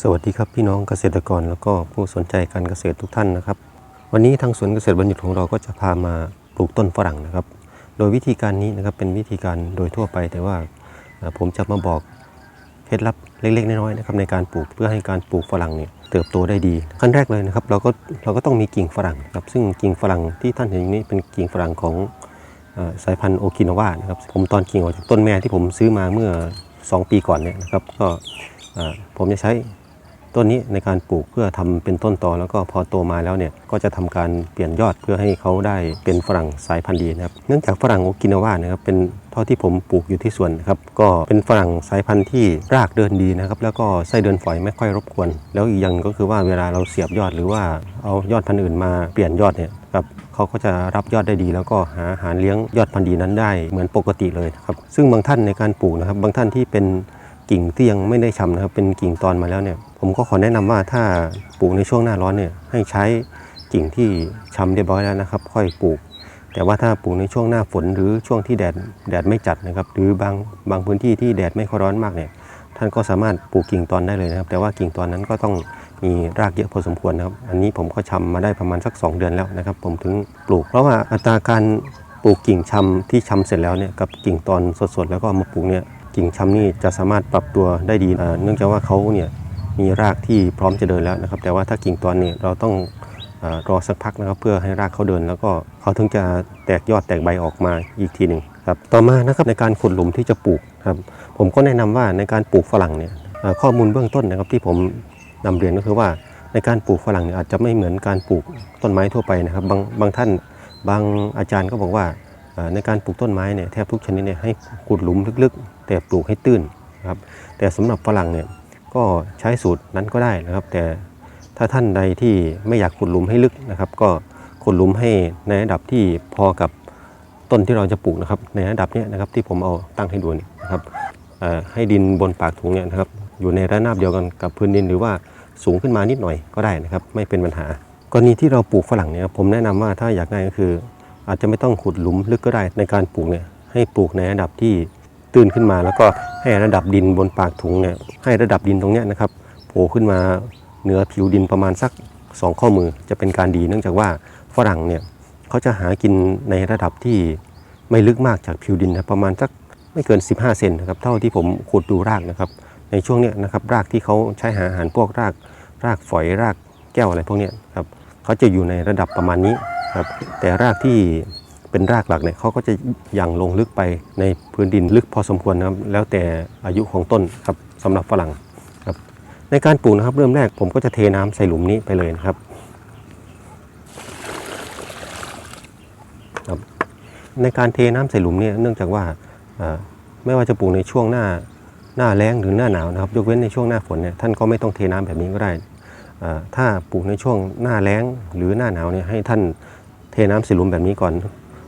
สวัสดีครับพี่น้องเกษตรกรแล้วก็ผู้สนใจการเกษตรทุกท่านนะครับ วันนี้ทางสวนเกษตรบัณฑิตของเราก็จะพามาปลูกต้นฝรั่งนะครับ โดยวิธีการนี้นะครับเป็นวิธีการโดยทั่วไป แต่ว่าผมจะมาบอกเคล็ดลับเล็กๆน้อยๆนะครับในการปลูกเพื่อให้การปลูกฝรั่งเนี่ยเติบโตได้ดีขั้นแรกเลยนะครับ เราก็เราก็ต้องมีกิ่งฝรั่งครับซึ่งกิ่งฝรั่งที่ท่านเห็นอยู่นี้เป็นกิ่งฝรั่งของสายพันธุ์โอกินาวานะครับผมตอนกิ่งออกจากต้นแม่ที่ผมซื้อมาเมื่อ 2 ปีก่อนเนี่ยนะครับก็ผมจะใช้ ต้นนี้ในการปลูกเพื่อทำเป็นต้นตอแล้วก็พอโตมาแล้วเนี่ยก็จะทำการเปลี่ยนยอดเพื่อให้เขาได้เป็นฝรั่งสายพันธุ์ดีนะครับเนื่องจากฝรั่งโอกินาวานะครับเป็นเท่าที่ผมปลูกอยู่ที่สวนนะครับก็เป็นฝรั่งสายพันธุ์ที่รากเดินดีนะครับแล้วก็ไส้เดินฝอยไม่ค่อยรบกวน แล้วอีกอย่างก็คือว่าเวลาเราเสียบยอดหรือว่าเอายอดพันธุ์อื่นมาเปลี่ยนยอดเนี่ยครับเขาก็จะรับยอดได้ดี แล้วก็หาอาหารเลี้ยงยอดพันธุ์ดีนั้นได้เหมือนปกติเลยครับซึ่งบางท่านในการปลูกนะครับบางท่านที่เป็น กิ่งที่ยังไม่ได้ชำนะครับ เป็นกิ่งตอนมาแล้วเนี่ย ผมก็ขอแนะนำว่าถ้าปลูกในช่วงหน้าร้อนเนี่ยให้ใช้กิ่งที่ชำเรียบร้อยแล้วนะครับ ค่อยปลูก แต่ว่าถ้าปลูกในช่วงหน้าฝนหรือช่วงที่แดดแดดไม่จัดนะครับ หรือบางบางพื้นที่ที่แดดไม่ค่อยร้อนมากเนี่ย ท่านก็สามารถปลูกกิ่งตอนได้เลยนะครับ แต่ว่ากิ่งตอนนั้นก็ต้องมีรากเยอะพอสมควรนะครับ อันนี้ผมก็ชำมาได้ประมาณสัก 2 เดือนแล้วนะครับ ผมถึงปลูก เพราะว่าอัตราการปลูกกิ่งชำที่ชำเสร็จแล้วเนี่ยกับกิ่งตอนสดๆแล้วก็มาปลูกเนี่ย กิ่งช้ำนี่จะสามารถปรับตัวได้ดี เนื่องจากว่าเขาเนี่ยมีรากที่พร้อมจะเดินแล้วนะครับ แต่ว่าถ้ากิ่งตอนนี่ยเราต้องอรอสักพักนะครับเพื่อให้รากเขาเดิน แล้วก็เขาถึงจะแตกยอดแตกใบออกมาอีกทีหนึ่งครับต่อมานะครับในการขุดหลุมที่จะปลูกครับผมก็แนะนำว่าในการปลูกฝรั่งเนี่ยข้อมูลเบื้องต้นนะครับที่ผมนำเรียนก็คือว่าในการปลูกฝรั่งเนี่ยอาจจะไม่เหมือนการปลูกต้นไม้ทั่วไปนะครับบางบางท่านบางอาจารย์ก็บอกว่าในการปลูกต้นไม้เนี่ยแทบทุกชนิดเนี่ยให้ขุดหลุมลึกๆ แต่ปลูกให้ตื้นนะครับแต่สำหรับฝรั่งเนี่ยก็ใช้สูตรนั้นก็ได้นะครับ แต่ถ้าท่านใดที่ไม่อยากขุดหลุมให้ลึกนะครับ ก็ขุดหลุมให้ในระดับที่พอกับต้นที่เราจะปลูกนะครับ ในระดับนี้นะครับที่ผมเอาตั้งให้ดูนี่นะครับให้ดินบนปากถุงเนี่ยนะครับอยู่ในระนาบเดียวกันกับพื้นดินหรือว่าสูงขึ้นมานิดหน่อยก็ได้นะครับ ไม่เป็นปัญหากรณีที่เราปลูกฝรั่งเนี่ยผมแนะนำว่าถ้าอยากได้ก็คือ อาจจะไม่ต้องขุดหลุมลึกก็ได้ในการปลูกเนี่ยให้ปลูกในระดับที่ ตื้นขึ้นมา แล้วก็ให้ระดับดินบนปากถุงเนี่ยให้ระดับดินตรงนี้นะครับโผล่ขึ้นมาเหนือผิวดินประมาณสัก 2 ข้อมือจะเป็นการดีเนื่องจากว่าฝรั่งเนี่ยเขาจะหากินในระดับที่ไม่ลึกมากจากผิวดินนะประมาณสักไม่เกิน 15 เซนนะครับเท่าที่ผมขุดดูรากนะครับ ในช่วงเนี้ยนะครับรากที่เขาใช้หาอาหารพวกรากรากฝอยรากแก้วอะไรพวกนี้ครับเขาจะอยู่ในระดับประมาณนี้ครับแต่รากที่ เป็นรากหลักเนี่ยเขาก็จะยังลงลึกไปในพื้นดินลึกพอสมควรนะครับแล้วแต่อายุของต้นครับสำหรับฝรั่งครับในการปลูกนะครับเริ่มแรกผมก็จะเทน้ำใส่หลุมนี้ไปเลยนะครับครับ ในการเทน้ำใส่หลุมเนี่ยเนื่องจากว่าไม่ว่าจะปลูกในช่วงหน้าหน้าแล้งหรือหน้าหนาวนะครับ ยกเว้นในช่วงหน้าฝนเนี่ยท่านก็ไม่ต้องเทน้ำแบบนี้ก็ได้ถ้าปลูกในช่วงหน้าแล้งหรือหน้าหนาวเนี่ยให้ท่านเทน้ำใส่หลุมแบบนี้ก่อน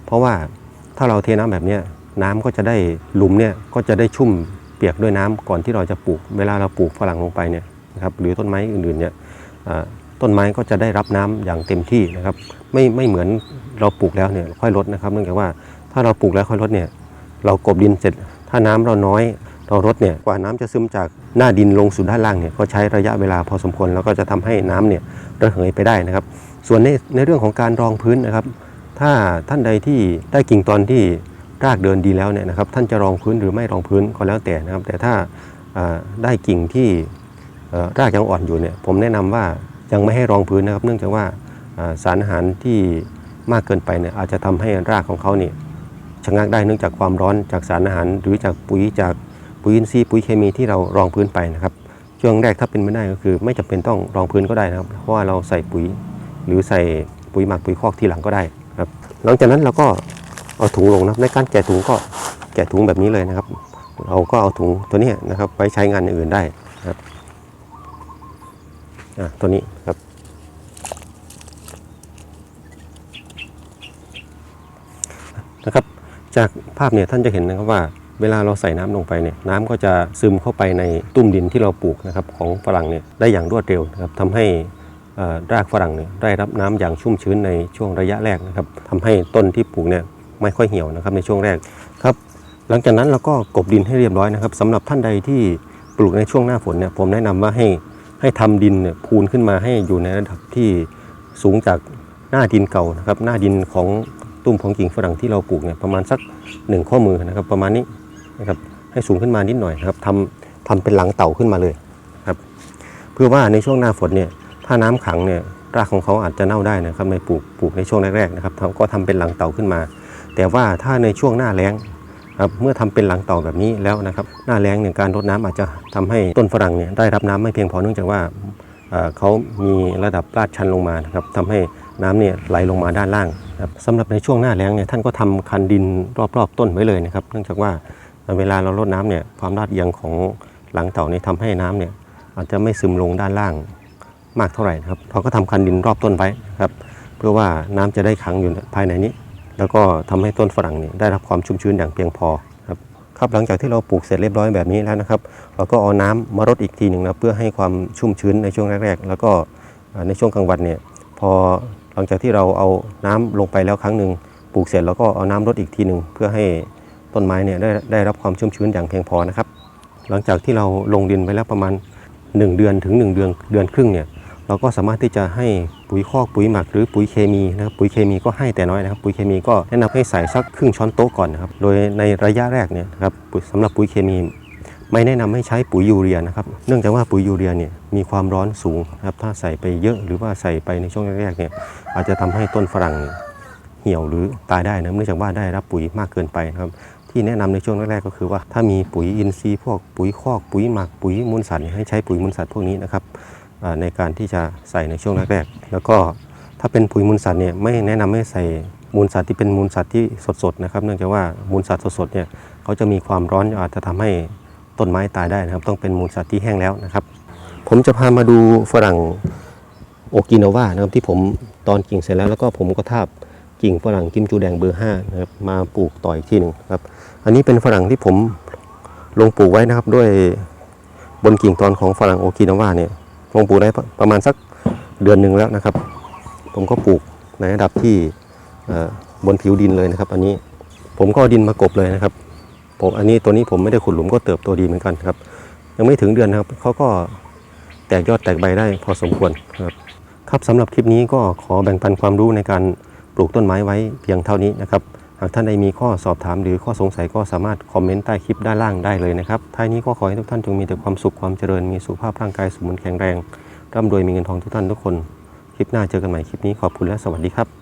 เพราะว่าถ้าเราเทน้ำแบบนี้น้ำก็จะได้หลุมเนี่ยก็จะได้ชุ่มเปียกด้วยน้ำก่อนที่เราจะปลูก เวลาเราปลูกฝรั่งลงไปเนี่ยนะครับหรือต้นไม้อื่นๆเนี่ยต้นไม้ก็จะได้รับน้ำอย่างเต็มที่นะครับไม่ไม่เหมือนเราปลูกแล้วเนี่ยค่อยลดนะครับเนื่องจากว่าถ้าเราปลูกแล้วค่อยลดเนี่ยเรากบดินเสร็จ ถ้าน้ำเราน้อยเราลดเนี่ยกว่าน้ำจะซึมจากหน้าดินลงสู่ด้านล่างเนี่ยก็ใช้ระยะเวลาพอสมควรแล้วก็จะทำให้น้ำเนี่ยระเหยไปได้นะครับ ส่วนในในเรื่องของการรองพื้นนะครับ ถ้าท่านใดที่ได้กิ่งตอนที่รากเดินดีแล้วเนี่ยนะครับ ท่านจะรองพื้นหรือไม่รองพื้นก็แล้วแต่นะครับ แต่ถ้าได้กิ่งที่รากยังอ่อนอยู่เนี่ย ผมแนะนำว่ายังไม่ให้รองพื้นนะครับ เนื่องจากว่าสารอาหารที่มากเกินไปเนี่ยอาจจะทำให้รากของเขาเนี่ยชะงักได้เนื่องจากความร้อนจากสารอาหาร หรือจากปุ๋ยจากปุ๋ยอินทรีย์ปุ๋ยเคมีที่เรารองพื้นไปนะครับช่วงแรกถ้าเป็นไม่ได้ก็คือ ไม่จำเป็นต้องรองพื้นก็ได้นะครับ เพราะว่าเราใส่ปุ๋ย หรือใส่ปุ๋ยหมักปุ๋ยคอกทีหลังก็ได้ หลังจากนั้นเราก็เอาถุงลงนะครับในการแกะถุงก็แกะถุงแบบนี้เลยนะครับ เราก็เอาถุงตัวนี้นะครับไว้ใช้งานอย่างอื่นได้นะครับอะตัวนี้ครับ นะครับ จากภาพเนี่ยท่านจะเห็นนะครับว่าเวลาเราใส่น้ำลงไปเนี่ยน้ำก็จะซึมเข้าไปในตุ้มดินที่เราปลูกนะครับของฝรั่งเนี่ยได้อย่างรวดเร็วนะครับทำให้ รากฝรั่งเนี่ยได้รับน้ำอย่างชุ่มชื้นในช่วงระยะแรกนะครับทำให้ต้นที่ปลูกเนี่ยไม่ค่อยเหี่ยวนะครับในช่วงแรกครับหลังจากนั้นเราก็กบดินให้เรียบร้อยนะครับสำหรับท่านใดที่ปลูกในช่วงหน้าฝนเนี่ยผมแนะนำว่าให้ใให้ทำดินเนี่ยพูนขึ้นมาให้อยู่ในระดับที่สูงจากหน้าดินเก่านะครับหน้าดินของตุ้มของกิ่งฝรั่งที่เราปลูกเนี่ยประมาณสักหนึ่งข้อมือนะครับประมาณนี้นะครับให้สูงขึ้นมานิดหน่อยนะครับทำทำเป็นหลังเต่าขึ้นมาเลยครับเพื่อว่าในช่วงหน้าฝนเนี่ย ถ้าน้ำขังเนี่ยรากของเขาอาจจะเน่าได้นะครับในปลูกปลูกในช่วงแรกๆนะครับก็ทำเป็นหลังเต่าขึ้นมา แต่ว่าถ้าในช่วงหน้าแล้งครับเมื่อทำเป็นหลังเต่าแบบนี้แล้วนะครับหน้าแล้งเนี่ยการรดน้ำอาจจะทำให้ต้นฝรั่งเนี่ยได้รับน้ำไม่เพียงพอเนื่องจากว่าเขามีระดับลาดชันลงมานะครับทำให้น้ำเนี่ยไหลลงมาด้านล่างครับสำหรับในช่วงหน้าแล้งเนี่ยท่านก็ทำคันดินรอบๆ ต้นไว้เลยนะครับเนื่องจากว่าเวลาเรารดน้ำเนี่ยความลาดเอียงของหลังเต่าเนี่ยทำให้น้ำเนี่ยอาจจะไม่ซึมลงด้านล่าง มากเท่าไหร่นะครับ เราก็ทำคันดินรอบต้นไว้ครับ เพื่อว่าน้ำจะได้ขังอยู่ภายในนี้ แล้วก็ทำให้ต้นฝรั่งนี่ได้รับความชุ่มชื้นอย่างเพียงพอครับครับหลังจากที่เราปลูกเสร็จเรียบร้อยแบบนี้แล้วนะครับ เราก็เอาน้ำมารดอีกทีหนึ่งนะเพื่อให้ความชุ่มชื้นในช่วงแรก ๆ แล้วก็ในช่วงกลางวันเนี่ยพอหลังจากที่เราเอาน้ำลงไปแล้วครั้งหนึ่งปลูกเสร็จแล้วก็เอาน้ำรดอีกทีหนึ่งเพื่อให้ต้นไม้เนี่ยได้ได้รับความชุ่มชื้นอย่างเพียงพอนะครับ หลังจากที่เราลงดินไปแล้วประมาณ 1 เดือนถึง 1 เดือนเดือนครึ่งเนี่ย เราก็สามารถที่จะให้ปุ๋ยคอกปุ๋ยหมักหรือปุ๋ยเคมีนะครับปุ๋ยเคมีก็ให้แต่น้อยนะครับ ปุ๋ยเคมีก็แนะนำให้ใส่สักครึ่งช้อนโต๊ะก่อนนะครับโดยในระยะแรกเนี่ยนะครับสำหรับปุ๋ยเคมีไม่แนะนำให้ใช้ปุ๋ยยูเรียนะครับเนื่องจากว่าปุ๋ยยูเรียเนี่ยมีความร้อนสูงนะครับถ้าใส่ไปเยอะหรือว่าใส่ไปในช่วงแรกๆเนี่ยอาจจะทำให้ต้นฝรั่งเหี่ยวหรือตายได้นะเนื่องจากว่าได้รับปุ๋ยมากเกินไปนะครับที่แนะนำในช่วงแรกๆก็คือว่าถ้ามีปุ๋ยอินทรีย์พวกปุ๋ยคอกปุ๋ยหมักปุ๋ยมูลสัตว์ให้ใช้ปุ๋ยมูลสัตว์พวกนี้นะครับ ในการที่จะใส่ในช่วงแรกๆแล้วก็ถ้าเป็นปุ๋ยมูลสัตว์เนี่ยไม่แนะนำให้ใส่มูลสัตว์ที่เป็นมูลสัตว์ที่สดๆนะครับ เนื่องจากว่ามูลสัตว์สดๆเนี่ยเขาจะมีความร้อนอาจจะทำให้ต้นไม้ตายได้นะครับ ต้องเป็นมูลสัตว์ที่แห้งแล้วนะครับ ผมจะพามาดูฝรั่งโอกินาวานะครับที่ผมตอนกิ่งเสร็จแล้วแล้วก็ผมก็ทาบกิ่งฝรั่งกิมจูแดงเบอร์5นะครับมาปลูกต่ออีกที่หนึ่งครับ อันนี้เป็นฝรั่งที่ผมลงปลูกไว้นะครับด้วยบนกิ่งตอนของฝรั่งโอกินาวาเนี่ย ลงปลูกได้ประมาณสักเดือนหนึ่งแล้วนะครับ ผมก็ปลูกในระดับที่บนผิวดินเลยนะครับ อันนี้ผมก็ดินมากบเลยนะครับ ผมอันนี้ตัวนี้ผมไม่ได้ขุดหลุมก็เติบโตดีเหมือนกันครับ ยังไม่ถึงเดือนนะครับเขาก็แตกยอดแตกใบได้พอสมควรครับครับสำหรับคลิปนี้ก็ขอแบ่งปันความรู้ในการปลูกต้นไม้ไว้เพียงเท่านี้นะครับ หากท่านใดมีข้อสอบถามหรือข้อสงสัยก็สามารถคอมเมนต์ใต้คลิปด้านล่างได้เลยนะครับท้ายนี้ก็ขอให้ทุกท่านจงมีแต่ความสุขความเจริญมีสุขภาพร่างกายสมบูรณ์แข็งแรงร่ำรวยมีเงินทองทุกท่านทุกคน คลิปหน้าเจอกันใหม่คลิปนี้ขอบคุณและสวัสดีครับ